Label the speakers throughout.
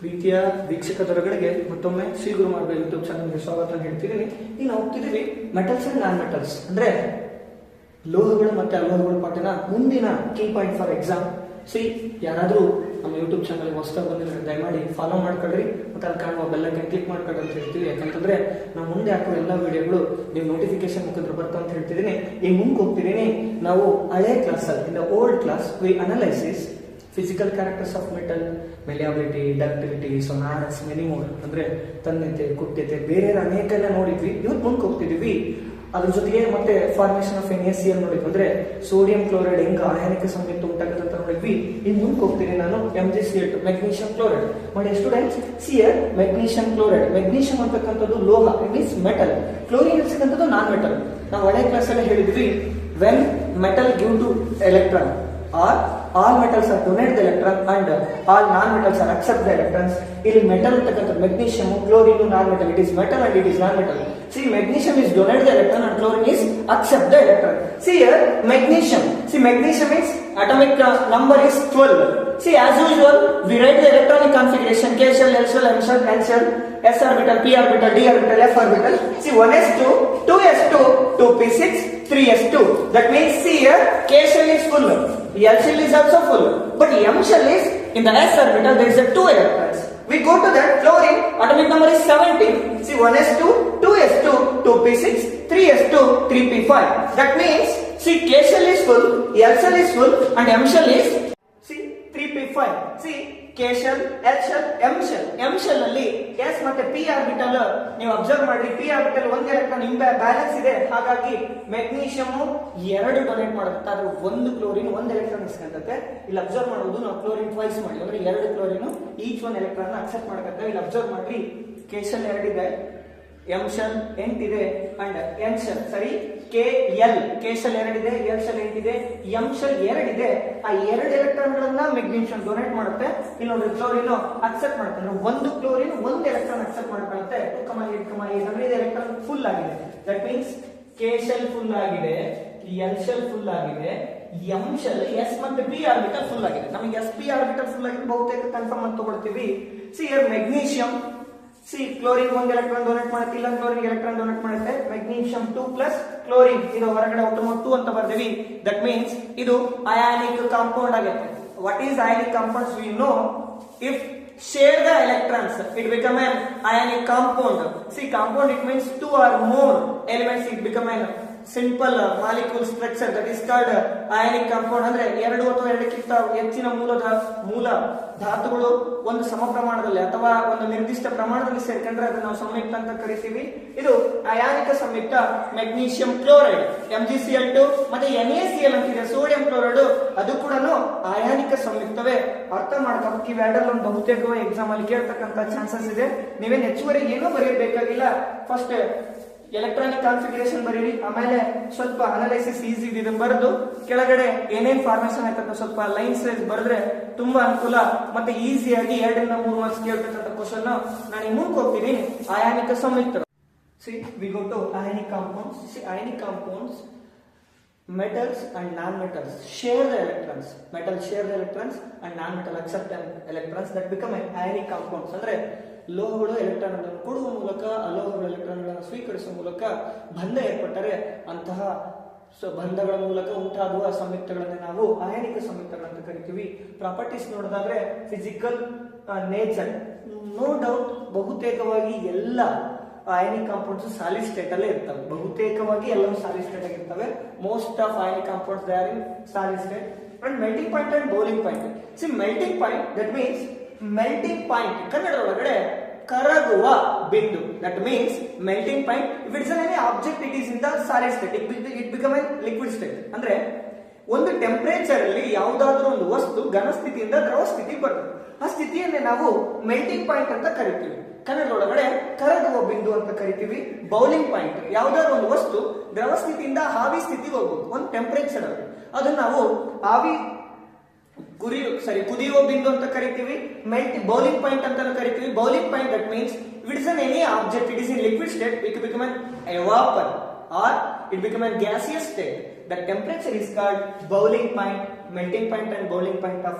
Speaker 1: ಪ್ರೀತಿಯ ವೀಕ್ಷಕ ದರಗಳಿಗೆ ಮತ್ತೊಮ್ಮೆ ಶ್ರೀ ಗುರು ಯೂಟ್ಯೂಬ್ ಚಾನಲ್ಗೆ ಸ್ವಾಗತ ಹೇಳ್ತಿದ್ದೀನಿ ಈಗ ನಾವು ಹೋಗ್ತಿದ್ದೀವಿ ಮೆಟಲ್ಸ್ ಅಂಡ್ ನಾನ್ ಮೆಟಲ್ಸ್ ಅಂದ್ರೆ ಲೋಹಗಳು ಮತ್ತೆ ಅಲೋಹಗಳು ಪಾಠನ ಮುಂದಿನ key point for exam see ಯಾರಾದರೂ ನಮ್ಮ ಯೂಟ್ಯೂಬ್ ಚಾನಲ್ಗೆ ಹೊಸದಾಗಿ ಬಂದಿದ್ರೆ ದಯಮಾಡಿ ಫಾಲೋ ಮಾಡ್ಕೊಳ್ರಿ. ಮತ್ತೆ ಅಲ್ಲಿ ಕಾಣುವ ಬೆಲ್ಲಕ್ಕೆ ಕ್ಲಿಕ್ ಮಾಡ್ಕೊಳ್ಳಿ ಅಂತ ಹೇಳ್ತೀವಿ. ಯಾಕಂತಂದ್ರೆ ನಾವು ಮುಂದೆ ಹಾಕುವ ಎಲ್ಲ ವಿಡಿಯೋಗಳು ನೀವು ನೋಟಿಫಿಕೇಶನ್ ಮುಖಾಂತರ ಬರ್ತಾ ಅಂತ ಹೇಳ್ತಿದ್ದೀನಿ. ಈಗ ಮುಂದೆ ಹೋಗ್ತಿದ್ದೀನಿ ನಾವು ಹಳೆ ಕ್ಲಾಸಲ್ಲಿ in the old class we analysis physical characters of metal malleability ductility sonorous many more ಅಂದ್ರೆ ತನ್ನತೆ, ಕುಟ್ಯತೆ ಬೇರೆ ಅನೇಕ ಎಲ್ಲ ನೋಡಿದ್ವಿ. ಇವತ್ತು ಮುಂದೆ ಹೋಗ್ತಿದ್ವಿ ಅದ್ರ ಜೊತೆಗೆ ಮತ್ತೆ formation of N S C ನೋಡಿದ್ವಿ. ಅಂದ್ರೆ ಸೋಡಿಯಂ ಕ್ಲೋರೈಡ್ ಹೆಂಗ ಆಯಾನಿಕ ಸಂಯುಕ್ತ ಉಂಟಾಗುತ್ತೆ ಅಂತ ನೋಡಿದ್ವಿ. ಈಗ ಮುಂದೆ ಹೋಗ್ತೀನಿ ನಾನು M G C at magnesium chloride ಮಾಡಿ students see here magnesium chloride magnesium ಅಂತಕ್ಕಂಥದ್ದು ಲೋಹ. ಇಟ್ ಮೀನ್ಸ್ ಮೆಟಲ್ ಕ್ಲೋರಿನ್ ಇರ್ತಕ್ಕಂಥದ್ದು ನಾನ್ ಮೆಟಲ್ ನಾವು ಒಳ್ಳೆ ಕ್ಲಾಸ್ ಅಲ್ಲಿ ಹೇಳಿದ್ವಿ when metal give to electron or all metals are donate the electron and all non-metals are accept the electrons. ಇಲ್ಲಿ metal ಅಂತಕ್ಕಂಥ magnesium chlorine non metal it is metal and it is non metal see magnesium is donate the electron and chlorine is accept the electron see here magnesium see magnesium is atomic uh, number is 12 see as usual we write the electronic configuration k shell l shell m shell n shell s orbital p orbital d orbital f orbital see 1s2 2s2 2p6 3s2 that means see here k shell is full l shell is also full but m shell is in the s orbital there is a 2 electrons we go to that fluorine atomic number is 17 see 1s2 2s2 2p6 3s2 3p5 that means see k shell is full l shell is full, and m shell is see 3p5 see k shell l shell m shell m shell ನಲ್ಲಿ s ಮತ್ತೆ p orbital ನೀವು observe ಮಾಡಿ p orbital ಒಂದೇ electron ಇಂಬ balance ಇದೆ. ಹಾಗಾಗಿ magnesium ಎರಡು donate ಮಾಡುತ್ತೆ. ಒಂದು ಕ್ಲೋರಿನ್ ಒಂದು ಎಲೆಕ್ಟ್ರಾನ್ ಇಸ್ಕೊಂತತೆ. ಇಲ್ಲಿ ಅಬ್ಸರ್ವ್ ಮಾಡೋದು ನಾವು ಕ್ಲೋರಿನ್ ಟ್ವೈಸ್ ಮಾಡಿ ಅಂದ್ರೆ ಎರಡು ಕ್ಲೋರಿನ್ ಈಚ್ ಒಂದು ಎಲೆಕ್ಟ್ರಾನ್ ಅಕ್ಸೆಪ್ಟ್ ಮಾಡಕತ್ತೆ. ಇಲ್ಲಿ ಅಬ್ಸರ್ವ್ ಮಾಡ್ರಿ ಕೆ ಶೆಲ್ ಎರಡಿದೆ ಎಂ ಎಂಟ್ ಎಂಟಿದೆ ಅಂಡ್ ಎನ್ ಶಲ್ ಸರಿ ಕೆ ಎಲ್ ಕೆ ಶೆಲ್ ಎರಡಿದೆ ಎಲ್ ಶೆಲ್ ಎಂಟಿದೆ ಎಂ ಶಲ್ ಎರಡಿದೆ ಆ ಎರಡು ಎಲೆಕ್ಟ್ರಾನ್ ಗಳನ್ನ ಮೆಗ್ನೀಷಿಯಂ ಡೊನೇಟ್ ಮಾಡುತ್ತೆ. ಇಲ್ಲಿ ನೋಡಿ ಕ್ಲೋರಿನ್ ಅಕ್ಸೆಪ್ಟ್ ಮಾಡುತ್ತೆ. ಅಂದ್ರೆ ಒಂದು ಕ್ಲೋರಿನ್ ಒಂದು electron accept ಮಾಡ್ಕೊಳ್ಳುತ್ತೆ. Two comma eight comma eight ಇದು ಎಲೆಕ್ಟ್ರಾನ್ ಫುಲ್ ಆಗಿದೆ. That means K shell full ಆಗಿದೆ ಎಲ್ ಶೆಲ್ ಫುಲ್ ಆಗಿದೆ ಎಂ ಶೆಲ್ ಎಸ್ ಮತ್ತೆ ಬಿ ಆರ್ಬಿಟಲ್ ಫುಲ್ ಆಗಿದೆ. ನಮಗೆ ಎಸ್ ಪಿ ಆರ್ಬಿಟಲ್ ಫುಲ್ ಆಗಿದೆ ಬಹುತೇಕ ಕನ್ಫರ್ಮ್ ಅಂತ ತಗೊಳ್ತೀವಿ. See here magnesium see, chlorine ಒಂದು ಎಲೆಕ್ಟ್ರಾನ್ ಡೊನೇಟ್ ಮಾಡುತ್ತೆ, ಇಲ್ಲ ಕ್ಲೋರಿನ್ ಎಲೆಕ್ಟ್ರಾನ್ ಡೊನೇಟ್ ಮಾಡುತ್ತೆ. ಮೆಗ್ನೀಷಿಯಂ ಟೂ ಪ್ಲಸ್ ಕ್ಲೋರಿನ್ ಇದು ಹೊರಗಡೆ ಒಟ್ಟು ಟೂ ಅಂತ ಬರ್ತೀವಿ ದಟ್ ಮೀನ್ಸ್ ಇದು ಅಯಾನಿಕ್ ಕಾಂಪೌಂಡ್ ಆಗುತ್ತೆ what is ionic compounds we know if share the electrons, it become an ionic compound. See, compound, it means two or more elements, it become an simple molecule structure that is called ionic compound ಅಂದ್ರೆ ಎರಡು ಅಥವಾ ಎರಡಕ್ಕಿಂತ ಹೆಚ್ಚಿನ ಮೂಲದ ಮೂಲ ಧಾತುಗಳು ಒಂದು ಸಮ ಪ್ರಮಾಣದಲ್ಲಿ ಅಥವಾ ಒಂದು ನಿರ್ದಿಷ್ಟ ಪ್ರಮಾಣದಲ್ಲಿ ಸೇರ್ಕೊಂಡ್ರೆ ಅದನ್ನ ನಾವು ಸಂಯುಕ್ತ ಅಂತ ಕರಿತೀವಿ. ಇದು ಅಯಾನಿಕ ಸಂಯುಕ್ತ magnesium chloride M G C L two ಮತ್ತೆ ಎನ್ ಎ ಸಿ ಎಲ್ ಅಂತಿದೆ. ಸೋಡಿಯಂ ಕ್ಲೋರೈಡ್ ಅದು ಕೂಡ ಅಯಾನಿಕ ಸಂಯುಕ್ತವೇ. ಅರ್ಥ ಮಾಡ್ಕೋಬೇಕು. ಇವೆರಡಲ್ಲಿ ಒಂದು ಬಹುತೇಕ ಎಕ್ಸಾಮ್ ಅಲ್ಲಿ ಕೇಳ್ತಕ್ಕಂತ ಚಾನ್ಸಸ್ ಇದೆ. ನೀವೇನು ಹೆಚ್ಚುವರಿ ಏನೂ ಬರೆಯಬೇಕಾಗಿಲ್ಲ. ಫಸ್ಟ್ ಎಲೆಕ್ಟ್ರಾನಿಕ್ ಕಾನ್ಫಿಗರೇಷನ್ ಬರೀರಿ. ಆಮೇಲೆ ಸ್ವಲ್ಪ ಅನಾಲಿಸಿಸ್ ಈಸಿ ಇದೆ ಬರೆದು, ಕೆಳಗಡೆ ಏನೇನ್ ಫಾರ್ಮೇಶನ್ ಆಯ್ತಂತ ಸ್ವಲ್ಪ ಲೈನ್ ಸೈಜ್ ಬರೆದ್ರೆ ತುಂಬಾ ಅನುಕೂಲ. ಮತ್ತೆ ಈಸಿಯಾಗಿ ಎರಡರಿಂದ ಮೂರು ಮಾರ್ಕ್ಸ್ ಕೇಳ್ತಕ್ಕಂಥ ಕ್ವಶನ್ ನಾನು ಮುಂದೆ ಹೋಗ್ತೀನಿ ಅಯಾನಿಕ ಸಂಯುಕ್ತ see we go to ionic compounds see ionic compounds metals and non metals share the electrons. Metal share the electrons and non-metal electrons that become become ionic compounds. ಅಂದ್ರೆ ಲೋಹಗಳು ಎಲೆಕ್ಟ್ರಾನ್ಗಳನ್ನು ಕೊಡುವ ಮೂಲಕ, ಅಲೋಹಗಳು ಎಲೆಕ್ಟ್ರಾನ್ಗಳನ್ನು ಸ್ವೀಕರಿಸುವ ಮೂಲಕ ಬಂಧ ಏರ್ಪಟ್ಟರೆ ಅಂತಹ ಬಂಧಗಳ ಮೂಲಕ ಉಂಟಾಗುವ ಸಂಯುಕ್ತಗಳನ್ನು ನಾವು ಅಯಾನಿಕ ಸಂಯುಕ್ತಗಳಂತ ಕರಿತೀವಿ. ಪ್ರಾಪರ್ಟೀಸ್ ನೋಡೋದಾದ್ರೆ ಫಿಸಿಕಲ್ ನೇಚರ್. ನೋ ಡೌಟ್, ಬಹುತೇಕವಾಗಿ ಎಲ್ಲ ಅಯಾನಿಕ್ ಕಾಂಪೌಂಡ್ಸ್ ಸಾಲಿಡ್ ಸ್ಟೇಟ್ ಅಲ್ಲೇ ಇರ್ತವೆ. ಬಹುತೇಕವಾಗಿ ಎಲ್ಲವೂ ಸಾಲಿಡ್ ಸ್ಟೇಟ್ ಆಗಿರ್ತವೆ. Most of ionic compounds they are in solid state. And melting point and boiling point. See, melting point, that means melting point. Kannada ಒಳಗಡೆ ಕರಗುವ ಬಿಂದು. That means melting point if it's any object it is in the solid state it become an liquid state ಅಂದ್ರೆ ಒಂದು temperature ಅಲ್ಲಿ ಯಾವುದಾದ್ರೂ ಒಂದು ವಸ್ತು ಘನ ಸ್ಥಿತಿಯಿಂದ ದ್ರವ ಸ್ಥಿತಿ ಬರ್ತದೆ. ಆ ಸ್ಥಿತಿಯನ್ನೇ ನಾವು ಮೆಲ್ಟಿಂಗ್ ಪಾಯಿಂಟ್ ಅಂತ ಕರಿತೀವಿ. ಕನ್ನಡದೊಳಗಡೆ ಕರಗುವ ಬಿಂದು ಅಂತ ಕರಿತೀವಿ. ಬೌಲಿಂಗ್ ಪಾಯಿಂಟ್ ಯಾವ್ದಾದ್ರು ಒಂದು ವಸ್ತು ದ್ರವ ಸ್ಥಿತಿಯಿಂದ ಹಾವಿ ಸ್ಥಿತಿಗೆ ಹೋಗ್ಬೋದು. ಒಂದು ಟೆಂಪರೇಚರ್ ಅಲ್ಲಿ. ಅದನ್ನ ನಾವು ಆವಿ ಗುರಿ ಸರಿ ಕುದಿಯುವ ಬಿಂದು ಅಂತ ಕರಿತೀವಿ ಮೆಲ್ಟ್ ಬೌಲಿಂಗ್ ಪಾಯಿಂಟ್ ಅಂತ ಕರಿತೀವಿ boiling point that means it is an any object it is in liquid state it become an vapour or it become an gaseous state the temperature is called boiling point melting point and boiling point of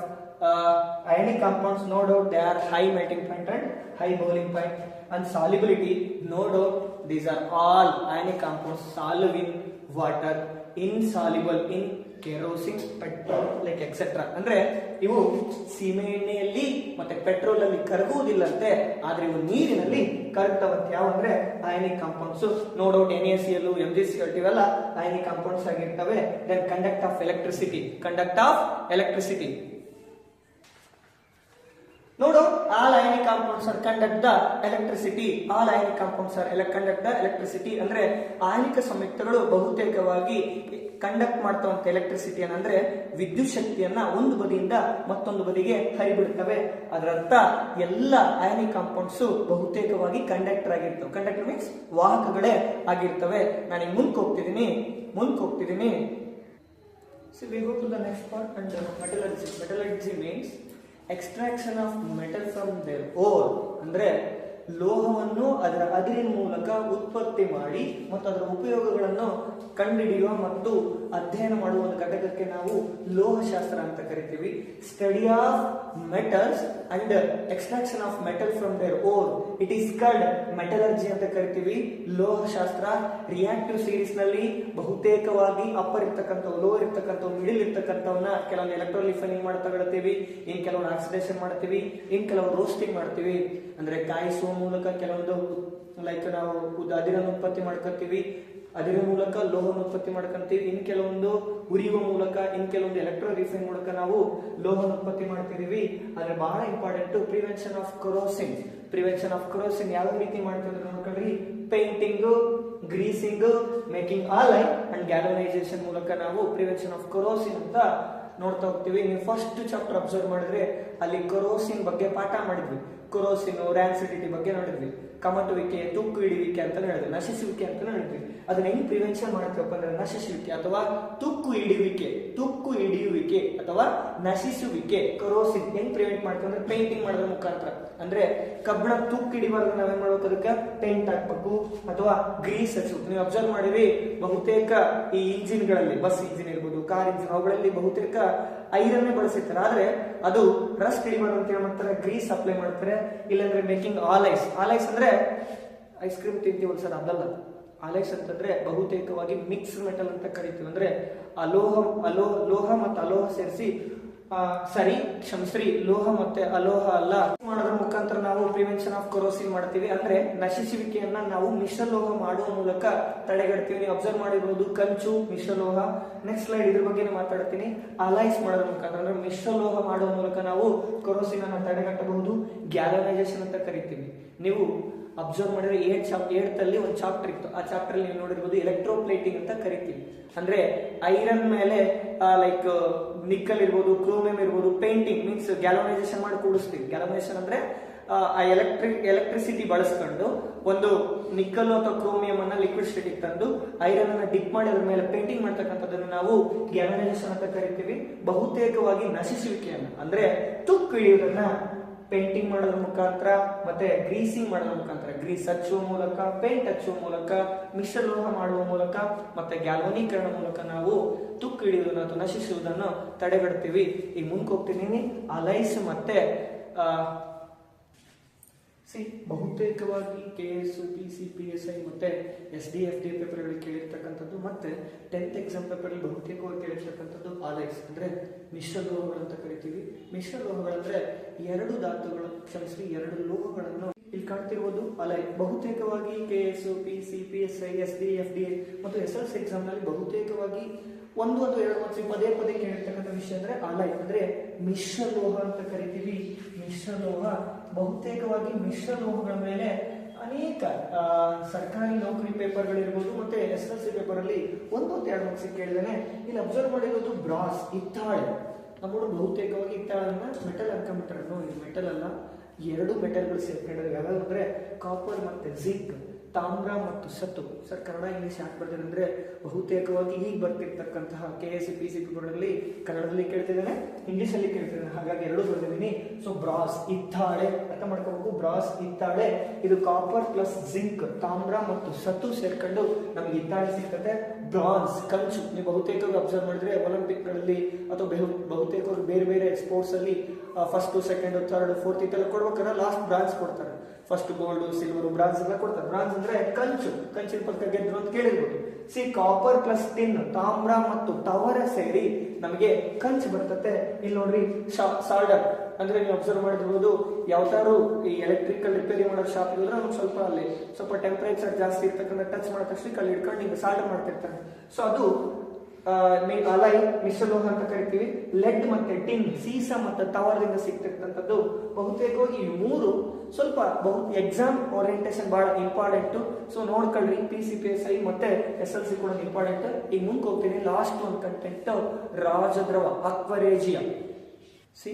Speaker 1: ionic compounds no doubt they are high melting point and high boiling point and solubility no doubt these are all ionic compounds soluble in water insoluble in kerosene petrol like etcetera ಅಂದ್ರೆ ಇವು ಸೀಮೆಎಣ್ಣೆಯಲ್ಲಿ ಮತ್ತೆ petrol ಅಲ್ಲಿ ಕರಗುವುದಿಲ್ಲಂತೆ, ಆದ್ರೆ ಇವು ನೀರಿನಲ್ಲಿ ಕರಗ್ತಾವಂತೆ. ಯಾವ ಅಂದ್ರೆ ionic compounds no doubt N S C L M G C ಹೇಳ್ತೀವಲ್ಲ ಅಯನಿಕ್ ಕಾಂಪೌಂಡ್ಸ್ ಆಗಿರ್ತವೆ. Then conduct of electricity conduct of electricity ನೋಡು all ionic compounds are conduct the electricity all ionic compounds are conduct the electricity ಅಂದ್ರೆ ಆಯನಿಕ ಸಂಯುಕ್ತಗಳು ಬಹುತೇಕವಾಗಿ conduct ಮಾಡ್ತಾವಂತ electricity ಅಂದ್ರೆ ವಿದ್ಯುತ್ ಶಕ್ತಿಯನ್ನ ಒಂದು ಬದಿಯಿಂದ ಮತ್ತೊಂದು ಬದಿಗೆ ಹರಿಬಿಡ್ತವೆ. ಅದರರ್ಥ ಎಲ್ಲ ಅಯನಿಕ್ ಕಾಂಪೌಂಡ್ಸ್ ಬಹುತೇಕವಾಗಿ ಕಂಡಕ್ಟರ್ ಆಗಿರ್ತವೆ. ಕಂಡಕ್ಟರ್ ಮೀನ್ಸ್ ವಾಹಕಗಳೇ ಆಗಿರ್ತವೆ. ನಾನು ಈಗ ಮುಂದೆ ಹೋಗ್ತಿದ್ದೀನಿ ಮುಂದೆ ಹೋಗ್ತಿದ್ದೀನಿ so we go to the next part and metallurgy metallurgy means extraction of metal from their ore. ಅಂದ್ರೆ ಲೋಹವನ್ನು ಅದರ ಅದಿರಿನ ಮೂಲಕ ಉತ್ಪತ್ತಿ ಮಾಡಿ ಮತ್ತು ಅದರ ಉಪಯೋಗಗಳನ್ನು ಕಂಡುಹಿಡಿಯುವ ಮತ್ತು ಅಧ್ಯಯನ ಮಾಡುವ ಒಂದು ಘಟಕಕ್ಕೆ ನಾವು ಲೋಹಶಾಸ್ತ್ರ ಅಂತ ಕರಿತೀವಿ. Study of metals and extraction of metal from their own it is called metallurgy ಅಂತ ಕರಿತೀವಿ. ಲೋಹಶಾಸ್ತ್ರ ರಿಯಾಕ್ಟಿವ್ ಸೀರೀಸ್ನಲ್ಲಿ ಬಹುತೇಕವಾಗಿ ಅಪ್ಪರ್ ಇರ್ತಕ್ಕಂಥವು ಲೋವರ್ ಇರ್ತಕ್ಕಂಥವು ಮಿಡಿಲ್ ಇರ್ತಕ್ಕಂಥವನ್ನ ಕೆಲವೊಂದು ಎಲೆಕ್ಟ್ರೋಲಿಫನಿಂಗ್ ಮಾಡಿ ತಗೊಳ್ತೀವಿ. ಇನ್ ಕೆಲವೊಂದು ಆಕ್ಸಿಡೇಷನ್ ಮಾಡ್ತೀವಿ. ಇನ್ ಕೆಲವು ರೋಸ್ಟಿಂಗ್ ಮಾಡ್ತೀವಿ. ಅಂದ್ರೆ ಕಾಯಿಸುವ ಮೂಲಕ ಕೆಲವೊಂದು ಲೈಕ್ ನಾವು ಅದಿರನ್ನು ಉತ್ಪತ್ತಿ ಮಾಡ್ಕೊತೀವಿ, ಅದಿರ ಮೂಲಕ ಲೋಹವನ್ನು ಉತ್ಪತ್ತಿ ಮಾಡ್ಕೊಂತೀವಿ, ಇನ್ ಕೆಲವೊಂದು ಉರಿಯುವ ಮೂಲಕ, ಇನ್ ಕೆಲವೊಂದು ಎಲೆಕ್ಟ್ರೋ ರೀಫಿಂಗ್ ಮೂಲಕ ನಾವು ಲೋಹವನ್ನು ಉತ್ಪತ್ತಿ ಮಾಡ್ತಿದೀವಿ ಆದ್ರೆ ಬಹಳ important prevention of corrosion prevention of corrosion ಯಾವ ರೀತಿ ಮಾಡ್ತಿದ್ರು ನೋಡ್ಕೊಂಡ್ರಿ painting greasing making alloy and galvanization ಮೂಲಕ ನಾವು ಪ್ರಿವೆನ್ಷನ್ ಆಫ್ ಕ್ರೋಸಿಂಗ್ ಅಂತ ನೋಡ್ತಾ ಹೋಗ್ತೀವಿ. ನೀವು ಫಸ್ಟ್ ಚಾಪ್ಟರ್ ಅಬ್ಸರ್ವ್ ಮಾಡಿದ್ರೆ ಅಲ್ಲಿ ಕೊರೋಸಿನ್ ಬಗ್ಗೆ ಪಾಠ ಮಾಡಿದ್ವಿ. ಕೊರೋಸಿನ್ ರ್ಯಾನ್ಸಿಡಿಟಿ ಬಗ್ಗೆ ನೋಡಿದ್ವಿ. ಕಮಟುವಿಕೆ ತುಕ್ಕು ಹಿಡಿಯುವಿಕೆ ಅಂತ ಹೇಳಿದ್ವಿ. ನಶಿಸುವಿಕೆ ಅಂತ ಹೇಳಿದ್ವಿ. ಅದನ್ನ ಹೆಂಗ್ ಪ್ರಿವೆನ್ಷನ್ ಮಾಡ್ತೀವಪ್ಪ ಅಂದ್ರೆ ನಶಿಸುವಿಕೆ ಅಥವಾ ತುಕ್ಕು ಹಿಡಿಯುವಿಕೆ ತುಕ್ಕು ಹಿಡಿಯುವಿಕೆ ಅಥವಾ ನಶಿಸುವಿಕೆ ಕೊರೋಸಿನ್ ಹೆಂಗ್ ಪ್ರಿವೆಂಟ್ ಮಾಡ್ತೀವಿ ಅಂದ್ರೆ ಪೇಂಟಿಂಗ್ ಮಾಡೋದ್ರ ಮುಖಾಂತರ. ಅಂದ್ರೆ ಕಬ್ಬಣ ತುಕ್ಕು ಹಿಡಿಬಾರ್ದು ನಾವೇನ್ ಮಾಡ್ಬೇಕು ಅದಕ್ಕೆ? ಪೇಂಟ್ ಹಾಕ್ಬೇಕು ಅಥವಾ ಗ್ರೀಸ್ ಹಚ್ಚಬೇಕು ನೀವು ಅಬ್ಸರ್ವ್ ಮಾಡಿರಿ ಬಹುತೇಕ ಈ ಇಂಜಿನ್ಗಳಲ್ಲಿ ಬಸ್ ಇಂಜಿನ್ ಇರ್ಬೋದು ಕಾರ್ ಇಂಜಿನ್ ಅವುಗಳಲ್ಲಿ ಬಹುತೇಕ ಐರನ್ನೇ ಬಳಸಿರ್ತಾರೆ ಆದ್ರೆ ಅದು ರಸ್ ಹಿಡಿಬಾರ್ದು ಅಂತ ಏನ್ ಮಾಡ್ತಾರೆ, ಗ್ರೀಸ್ ಅಪ್ಲೈ ಮಾಡ್ತಾರೆ. ಇಲ್ಲಾಂದ್ರೆ ಮೇಕಿಂಗ್ ಆಲೈಸ್. ಆಲೈಸ್ ಅಂದ್ರೆ ಐಸ್ ಕ್ರೀಮ್ ತಿಂತೀವಲ್ಲ ಸರ್ ಅದಲ್ಲ. ಆಲೈಸ್ ಅಂತಂದ್ರೆ ಬಹುತೇಕವಾಗಿ ಮಿಕ್ಸ್ ಮೆಟಲ್ ಅಂತ ಕರಿತೀವಿ. ಅಂದ್ರೆ ಅಲೋಹ, ಅಲೋ, ಲೋಹ ಮತ್ತು ಅಲೋಹ ಸೇರಿಸಿ ಸರಿ, ಕ್ಷಮಸ್ರಿ, ಲೋಹ ಮತ್ತೆ ಅಲೋಹ ಅಲ್ಲ. ಮಾಡೋದ್ರ ಮುಖಾಂತರ ನಾವು ಪ್ರಿವೆನ್ಷನ್ ಆಫ್ ಕೊರೋಸಿನ್ ಮಾಡ್ತೀವಿ. ಅಂದ್ರೆ ನಶಿಸುವಿಕೆಯನ್ನ ನಾವು ಮಿಶ್ರಲೋಹ ಮಾಡುವ ಮೂಲಕ ತಡೆಗಟ್ತೀವಿ. ನೀವು ಅಬ್ಸರ್ವ್ ಮಾಡಿರ್ಬೋದು, ಕಂಚು, ಮಿಶ್ರಲೋಹ. ನೆಕ್ಸ್ಟ್ ಸ್ಲೈಡ್ ಇದ್ರ ಬಗ್ಗೆ ಮಾತಾಡ್ತೀನಿ. ಅಲೈಸ್ ಮಾಡೋದ್ರ ಮುಖಾಂತರ, ಅಂದ್ರೆ ಮಿಶ್ರಲೋಹ ಮಾಡುವ ಮೂಲಕ ನಾವು ಕೊರೋಸಿನ್ ಅನ್ನ ತಡೆಗಟ್ಟಬಹುದು. ಗ್ಯಾಲನೈಸೇಷನ್ ಅಂತ ಕರಿತೀವಿ. ನೀವು ಅಬ್ಸರ್ವ್ ಮಾಡಿದ್ರೆ ಏಟ್ ಚಾಪ್ ಏಟ್ ಅಲ್ಲಿ ಒಂದು ಚಾಪ್ಟರ್ ಇತ್ತು. ಆ ಚಾಪ್ಟರ್ ನೀವು ನೋಡಿರ್ಬೋದು ಎಲೆಕ್ಟ್ರೋಪ್ಲೇಟಿಂಗ್ ಅಂತ ಕರಿತೀವಿ. ಅಂದ್ರೆ ಐರನ್ ಮೇಲೆ ಲೈಕ್ ನಿಕ್ಕಲ್ ಇರ್ಬೋದು ಕ್ರೋಮಿಯಂ ಇರ್ಬೋದು ಪೇಂಟಿಂಗ್ ಮೀನ್ಸ್ ಗ್ಯಾಲೋನೈಸೇಷನ್ ಮಾಡಿ ಕೂಡಿಸ್ತೀವಿ. ಗ್ಯಾಲೋನೈಸೇಷನ್ ಅಂದ್ರೆ, ಆ ಎಲೆಕ್ಟ್ರಿಕ್ ಎಲೆಕ್ಟ್ರಿಸಿಟಿ ಬಳಸ್ಕೊಂಡು ಒಂದು ನಿಕ್ಕಲ್ ಅಥವಾ ಕ್ರೋಮಿಯಂ ಅನ್ನ ಲಿಕ್ವಿಡ್ ಸ್ಟೇಟಿಗೆ ತಂದು ಐರನ್ ಅನ್ನ ಡಿಪ್ ಮಾಡಿ ಅದ್ರ ಮೇಲೆ ಪೇಂಟಿಂಗ್ ಮಾಡ್ತಕ್ಕಂಥದ್ದನ್ನು ನಾವು ಗ್ಯಾಲನೈಸೇಷನ್ ಅಂತ ಕರಿತೀವಿ. ಬಹುತೇಕವಾಗಿ ನಶಿಸುವಿಕೆಯನ್ನು. ಅಂದ್ರೆ ತುಕ್ಕು ಹಿಡಿಯೋದನ್ನ ಪೇಂಟಿಂಗ್ ಮಾಡೋದ್ರ ಮುಖಾಂತರ ಮತ್ತೆ ಗ್ರೀಸಿಂಗ್ ಮಾಡೋದ್ರ ಮುಖಾಂತರ ಗ್ರೀಸ್ ಹಚ್ಚುವ ಮೂಲಕ ಪೇಂಟ್ ಹಚ್ಚುವ ಮೂಲಕ ಮಿಶ್ರಲೋಹ ಮಾಡುವ ಮೂಲಕ, ಮತ್ತೆ ಗ್ಯಾಲ್ವನೀಕರಣ ಮೂಲಕ ನಾವು ತುಕ್ಕು ಹಿಡಿಯುವುದನ್ನು ಅಥವಾ ನಶಿಸುವುದನ್ನು ತಡೆಗಡ್ತೀವಿ ಈಗ ಮುಂದೆ ಹೋಗ್ತಿದ್ದೀನಿ ಅಲೈಸ್ ಮತ್ತೆ ಸಿ, ಬಹುತೇಕವಾಗಿ K S P C P S I ಮತ್ತು ಎಸ್ ಡಿ ಎಫ್ ಡಿ ಪೇಪರ್ಗಳಲ್ಲಿ ಕೇಳಿರ್ತಕ್ಕಂಥದ್ದು ಮತ್ತು ಟೆಂತ್ ಎಕ್ಸಾಮ್ ಪೇಪರಲ್ಲಿ ಬಹುತೇಕವಾಗಿ ಕೇಳಿರ್ತಕ್ಕಂಥದ್ದು ಆಲೈಸ್ ಮಿಶ್ರ ಲೋಹಗಳು ಅಂತ ಕರಿತೀವಿ. ಮಿಶ್ರ ಲೋಹಗಳಂದರೆ ಎರಡು ಧಾತುಗಳು ಕ್ಷಮಿಸಿ ಎರಡು ಲೋಹಗಳನ್ನು ಇಲ್ಲಿ ಕಾಣ್ತಿರುವುದು ಅಲೈ ಬಹುತೇಕವಾಗಿ K S P C P S I S D F D ಮತ್ತು ಎಸ್ ಎಲ್ ಸಿ ಎಕ್ಸಾಮ್ನಲ್ಲಿ ಬಹುತೇಕವಾಗಿ ಒಂದು ಒಂದು, ಎರಡು, ಒಂದು ಪದೇ ಪದೇ ಕೇಳಿರ್ತಕ್ಕಂಥ ವಿಷಯ ಅಂದರೆ ಅಲೈ ಅಂದರೆ ಮಿಶ್ರ ಲೋಹ ಅಂತ ಕರಿತೀವಿ. ಮಿಶ್ರಲೋಹ ಬಹುತೇಕವಾಗಿ ಮಿಶ್ರಲೋಹಗಳ ಮೇಲೆ ಅನೇಕ ಸರ್ಕಾರಿ ನೌಕರಿ ಪೇಪರ್ಗಳಿರ್ಬೋದು ಮತ್ತೆ ಎಸ್ ಎಲ್ ಸಿ ಪೇಪರ್ ಅಲ್ಲಿ ಒಂದು ಮತ್ತೆ ಎರಡು ಮಾರ್ಕ್ಸ್ ಕೇಳಿದಾನೆ ಇಲ್ಲಿ ಅಬ್ಸರ್ವ್ ಮಾಡಿರೋದು ಬ್ರಾಸ್ ಹಿತ್ತಾಳೆ ನಮ್ಮ ಬಹುತೇಕವಾಗಿ ಹಿತ್ತಾಳನ್ನ ಮೆಟಲ್ ಅನ್ಕೊಂಡ್ಬಿಟ್ರೆ ಇದು ಮೆಟಲ್ ಅಲ್ಲ, ಎರಡು ಮೆಟಲ್ಗಳು ಸೇರ್ಕೊಂಡಿವೆ ಯಾವ್ಯಾವ ಅಂದ್ರೆ ಕಾಪರ್ ಮತ್ತೆ ಜಿಂಕ್ ತಾಮ್ರ ಮತ್ತು ಸತ್ತು. ಸರ್, ಕನ್ನಡ, ಇಂಗ್ಲೀಷ್ ಯಾಕೆ ಬರ್ತಾರೆ ಅಂದ್ರೆ ಬಹುತೇಕವಾಗಿ ಈಗ ಬರ್ತಿರ್ತಕ್ಕಂತಹ ಕೆ ಎಸ್ ಪಿ ಸಿ ಪಿಗಳಲ್ಲಿ ಕನ್ನಡದಲ್ಲಿ ಕೇಳ್ತಿದ್ದೇನೆ, ಇಂಗ್ಲೀಷಲ್ಲಿ ಕೇಳ್ತಿದ್ದೇನೆ. ಹಾಗಾಗಿ ಎರಡೂ ಬರ್ತಿದ್ದೀನಿ ಸೊ ಬ್ರಾಸ್ ಇತ್ತಾಳೆ ಅರ್ಥ ಮಾಡ್ಕೋಬೇಕು. ಬ್ರಾಸ್ ಇತ್ತಾಳೆ ಇದು ಕಾಪರ್ ಪ್ಲಸ್ ಜಿಂಕ್ ತಾಮ್ರ ಮತ್ತು ಸತ್ತು ಸೇರ್ಕೊಂಡು ನಮಗೆ ಇತ್ತಾಳೆ ಸಿಗ್ತದೆ. ಬ್ರಾನ್ಸ್ ಕಂಚು. ನೀವು ಬಹುತೇಕವಾಗಿ ಅಬ್ಸರ್ವ್ ಮಾಡಿದ್ರೆ ಒಲಿಂಪಿಕ್ಗಳಲ್ಲಿ ಅಥವಾ ಬಹುತೇಕವಾಗಿ ಬಹುತೇಕ ಬೇರೆ ಬೇರೆ ಸ್ಪೋರ್ಟ್ಸ್ ಅಲ್ಲಿ ಫಸ್ಟ್ ಸೆಕೆಂಡ್ ಥರ್ಡ್ ಫೋರ್ತ್ ಇದೆಲ್ಲ ಕೊಡ್ಬೇಕಾದ್ರೆ ಲಾಸ್ಟ್ ಬ್ರಾಂಚ್ ಕೊಡ್ತಾರೆ. ಫಸ್ಟ್ ಗೋಲ್ಡ್ ಸಿಲ್ವರ್ ಬ್ರಾಂಚ್ ಎಲ್ಲ ಕೊಡ್ತಾರೆ. ಬ್ರಾಂಚ್ ಅಂದ್ರೆ ಕಂಚು. ಕಂಚಿನ ಪದಕ ಗೆದ್ರು ಅಂತ ಕೇಳಿರ್ಬೋದು. ಸಿ ಕಾಪರ್ ಪ್ಲಸ್ ಟಿನ್ ತಾಮ್ರ ಮತ್ತು ತವರ ಸೇರಿ ನಮಗೆ ಕಂಚು ಬರ್ತತೆ. ಇಲ್ಲಿ ನೋಡ್ರಿ ಸಾಲ್ಡರ್ ಅಂದ್ರೆ ನೀವು ಅಬ್ಸರ್ವ್ ಮಾಡಿರ್ಬೋದು, ಯಾವ್ದಾದ್ರು ಈ ಎಲೆಕ್ಟ್ರಿಕಲ್ ರಿಪೇರಿ ಮಾಡೋ ಶಾಪ್ ಇಲ್ಲದ್ರೆ ನಮ್ಗೆ ಸ್ವಲ್ಪ ಅಲ್ಲಿ ಸ್ವಲ್ಪ ಟೆಂಪರೇಚರ್ ಜಾಸ್ತಿ ಇರ್ತಕ್ಕಂಥ ಟಚ್ ಮಾಡೋ ತಕ್ಷಣ ಅಲ್ಲಿ ಇಟ್ಕೊಂಡು ಹಿಂಗೆ ಸಾಲ್ಡರ್ ಮಾಡ್ತಿರ್ತಾರೆ. ಸೊ ಅದು ಅಲೈ ಮಿಶ್ರಲೋಹ ಅಂತ ಕರಿತೀವಿ. ಲೆಡ್ ಮತ್ತೆ ಟಿನ್, ಸೀಸ ಮತ್ತೆ ತವರದಿಂದ ಸಿಗ್ತಿರ್ತಕ್ಕಂಥದ್ದು. ಬಹುತೇಕವಾಗಿ ಈ ಮೂರು ಸ್ವಲ್ಪ ಬಹು ಎಕ್ಸಾಮ್ ಓರಿಯೆಂಟೇಷನ್ ಬಹಳ important so ನೋಡ್ಕೊಳ್ರಿ P C P S I ಮತ್ತೆ ಎಸ್ ಎಲ್ ಸಿ ಕೂಡ ಇಂಪಾರ್ಟೆಂಟ್ ಈಗ ಮುಂದೆ ಹೋಗ್ತೀನಿ ಲಾಸ್ಟ್ ಒಂದು ಕಂಟೆಂಟ್ ರಾಜದ್ರವ, ಅಕ್ವರೇಜಿಯಾ. ಸಿ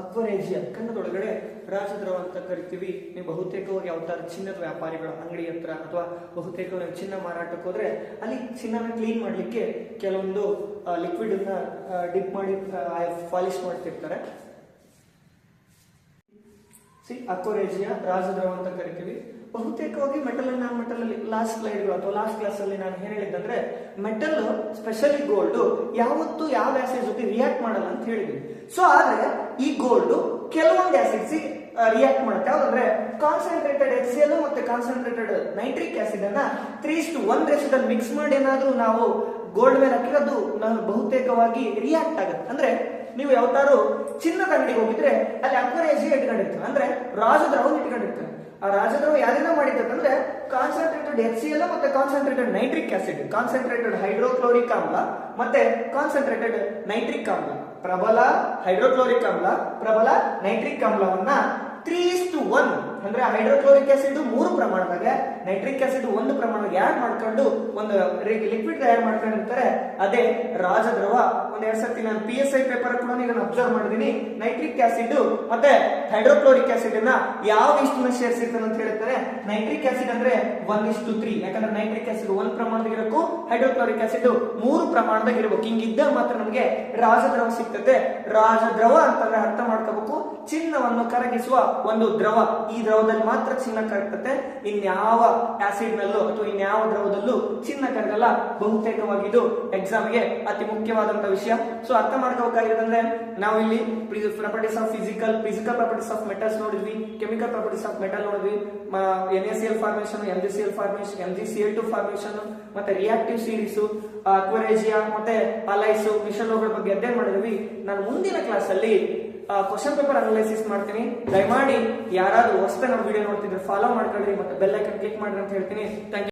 Speaker 1: ಅಕ್ವರೇಜಿಯಾ ಕನ್ನಡದೊಳಗಡೆ ರಾಜದ್ರವ ಅಂತ ಕರಿತೀವಿ. ನೀವು ಬಹುತೇಕವಾಗಿ ಯಾವ್ದಾದ್ರು ಚಿನ್ನದ ವ್ಯಾಪಾರಿಗಳ ಅಂಗಡಿ ಹತ್ರ ಅಥವಾ ಬಹುತೇಕ ಚಿನ್ನ ಮಾರಾಟಕ್ಕೆ ಹೋದ್ರೆ ಅಲ್ಲಿ ಚಿನ್ನನ ಕ್ಲೀನ್ ಮಾಡಲಿಕ್ಕೆ ಕೆಲವೊಂದು ಲಿಕ್ವಿಡ್ ಅನ್ನ ಡಿಪ್ ಮಾಡಿ ಪಾಲಿಶ್ ಮಾಡ್ತಿರ್ತಾರೆ. ಸಿ, ಅಕ್ವರೇಜಿಯಾ ರಾಜದ್ರವ ಅಂತ ಕರಿತೀವಿ ಬಹುತೇಕವಾಗಿ ಮೆಟಲ್ ನಾನ್ ಮೆಟಲ್ ಅಲ್ಲಿ ಲಾಸ್ಟ್ ಸ್ಲೈಡ್ ಅಥವಾ ಲಾಸ್ಟ್ ಕ್ಲಾಸ್ ಅಲ್ಲಿ ನಾನು ಏನ್ ಹೇಳಿದ್ದಂದ್ರೆ ಮೆಟಲ್ ಸ್ಪೆಷಲಿ ಗೋಲ್ಡ್ ಯಾವತ್ತು ಯಾವ ಆಸಿಡ್ ಜೊತೆ ರಿಯಾಕ್ಟ್ ಮಾಡಲ್ಲ ಅಂತ ಹೇಳಿದ್ವಿ ಸೊ ಆದ್ರೆ ಈ ಗೋಲ್ಡ್ ಕೆಲವೊಂದು ಆಸಿಡ್ಸ್ ರಿಯಾಕ್ಟ್ ಮಾಡುತ್ತೆ. ಯಾವ್ದಂದ್ರೆ ಕಾನ್ಸಂಟ್ರೇಟೆಡ್ ಎಚ್ ಸಿ ಎಲ್ ಮತ್ತೆ ಕಾನ್ಸಂಟ್ರೇಟೆಡ್ ನೈಟ್ರಿಕ್ ಆಸಿಡ್ ಅನ್ನ ತ್ರೀ ಟು ಒನ್ ರೇಷದಲ್ಲಿ ಮಿಕ್ಸ್ ಮಾಡಿ ಏನಾದ್ರೂ ನಾವು ಗೋಲ್ಡ್ ಮೇಲೆ ಹಾಕಿರೋದು ನಾನು ಬಹುತೇಕವಾಗಿ ರಿಯಾಕ್ಟ್ ಆಗುತ್ತೆ. ಅಂದ್ರೆ ನೀವು ಯಾವತ್ತಾರು ಚಿನ್ನದ ಅಂಗಡಿಗೆ ಹೋಗಿದ್ರೆ ಅಲ್ಲಿ ಅಕ್ವರೇಜ್ ಇಟ್ಕೊಂಡಿರ್ತಾರೆ. ಅಂದ್ರೆ ರಾಜದ್ರವ ಇಟ್ಕೊಂಡಿರ್ತಾರೆ. ಆ ರಾಜದ್ರವ ಯಾರಿಂದ ಮಾಡಿರ್ತಂದ್ರೆ ಕಾನ್ಸಂಟ್ರೇಟೆಡ್ ಎಚ್ ಸಿ ಎಲ್ ಮತ್ತೆ concentrated nitric acid concentrated hydrochloric ಆಮ್ಲ ಮತ್ತೆ ಕಾನ್ಸಂಟ್ರೇಟೆಡ್ ನೈಟ್ರಿಕ್ ಆಮ್ಲ ಪ್ರಬಲ ಹೈಡ್ರೋಕ್ಲೋರಿಕ್ ಆಮ್ಲ ಪ್ರಬಲ ನೈಟ್ರಿಕ್ ಆಮ್ಲವನ್ನ ತ್ರೀ ಟು ಒನ್. ಅಂದ್ರೆ ಹೈಡ್ರೋಕ್ಲೋರಿಕ್ ಆಸಿಡ್ ಮೂರು ಪ್ರಮಾಣದಾಗ, ನೈಟ್ರಿಕ್ ಆಸಿಡ್ ಒಂದು ಪ್ರಮಾಣದಾಗ ಯಾಡ್ ಮಾಡ್ಕೊಂಡು ಒಂದು ಲಿಕ್ವಿಡ್ ತಯಾರು ಮಾಡ್ಕೊಂಡಿರ್ತಾರೆ. ಅದೇ ರಾಜದ್ರವ. ಒಂದ್ ಎರಡ್ ಸರ್ತಿ ನಾನು ಪಿ ಎಸ್ ಐ ಪೇಪರ್ ಕೂಡ ನಾನು ಅಬ್ಸರ್ವ್ ಮಾಡಿದೀನಿ. ನೈಟ್ರಿಕ್ ಆಸಿಡ್ ಮತ್ತೆ ಹೈಡ್ರೋಕ್ಲೋರಿಕ್ ಆಸಿಡ್ ಅನ್ನ ಯಾವ ಇಷ್ಟು ಸೇರಿಸಿರ್ತಾನೆ ಅಂತ ಹೇಳ್ತಾರೆ ನೈಟ್ರಿಕ್ ಆಸಿಡ್ ಅಂದ್ರೆ ಒನ್ ಇಷ್ಟು ತ್ರೀ ಯಾಕಂದ್ರೆ ನೈಟ್ರಿಕ್ ಆಸಿಡ್ ಒಂದ್ ಪ್ರಮಾಣದಾಗ ಇರಬೇಕು ಹೈಡ್ರೋಕ್ಲೋರಿಕ್ ಆಸಿಡ್ ಮೂರು ಪ್ರಮಾಣದಾಗ ಇರಬೇಕು. ಹಿಂಗಿದ್ದ ಮಾತ್ರ ನಮಗೆ ರಾಜದ್ರವ ಸಿಗ್ತದೆ. ರಾಜದ್ರವ ಅಂತಂದ್ರೆ ಅರ್ಥ ಮಾಡ್ಕೋಬೇಕು. ಚಿನ್ನವನ್ನು ಕರಗಿಸುವ ಒಂದು ದ್ರವ. ಈ ದ್ರವದಲ್ಲಿ ಮಾತ್ರ ಚಿನ್ನ ಕರಗ್ತದೆ. ಇನ್ಯಾವ ಆಸಿಡ್ ನಲ್ಲೂ ಅಥವಾ ಇನ್ಯಾವ ದ್ರವದಲ್ಲೂ ಚಿನ್ನ ಕರಗಲ್ಲ. ಬಹುತೇಕವಾಗಿದ್ದು ಎಕ್ಸಾಮ್ಗೆ ಅತಿ ಮುಖ್ಯವಾದಂತ ವಿಷಯ. ಸೊ ಅರ್ಥ ಮಾಡ್ಕೋಬೇಕಾಗಿರೋದಂದ್ರೆ ನಾವು ಇಲ್ಲಿ properties of physical physical properties of metals ನೋಡಿದ್ವಿ ಕೆಮಿಕಲ್ ಪ್ರಾಪರ್ಟೀಸ್ ಆಫ್ ಮೆಟಲ್ ನೋಡಿದ್ವಿ N S L formation M G C L formation M G C L two formation ಮತ್ತೆ ರಿಯಾಕ್ಟಿವ್ ಸೀರೀಸ್ ಅಕ್ವರೇಜಿಯಾ ಮತ್ತೆ ಅಲೈಸು ಮಿಷನ್ಗಳ ಬಗ್ಗೆ ಅಧ್ಯಯನ ಮಾಡಿದ್ವಿ. ನಾನು ಮುಂದಿನ ಕ್ಲಾಸ್ ಅಲ್ಲಿ ಕ್ವಶನ್ ಪೇಪರ್ ಅನಲೈಸಿಸ್ ಮಾಡ್ತೀನಿ. ದಯಮಾಡಿ ಯಾರಾದ್ರೂ ಹೊಸದ ನಮ್ಮ ವಿಡಿಯೋ ನೋಡ್ತಿದ್ರೆ ಫಾಲೋ ಮಾಡ್ಕೊಳ್ರಿ ಮತ್ತೆ ಬೆಲ್ ಐಕನ್ ಕ್ಲಿಕ್ ಮಾಡ್ರಿ ಅಂತ ಹೇಳ್ತೀನಿ. Thank you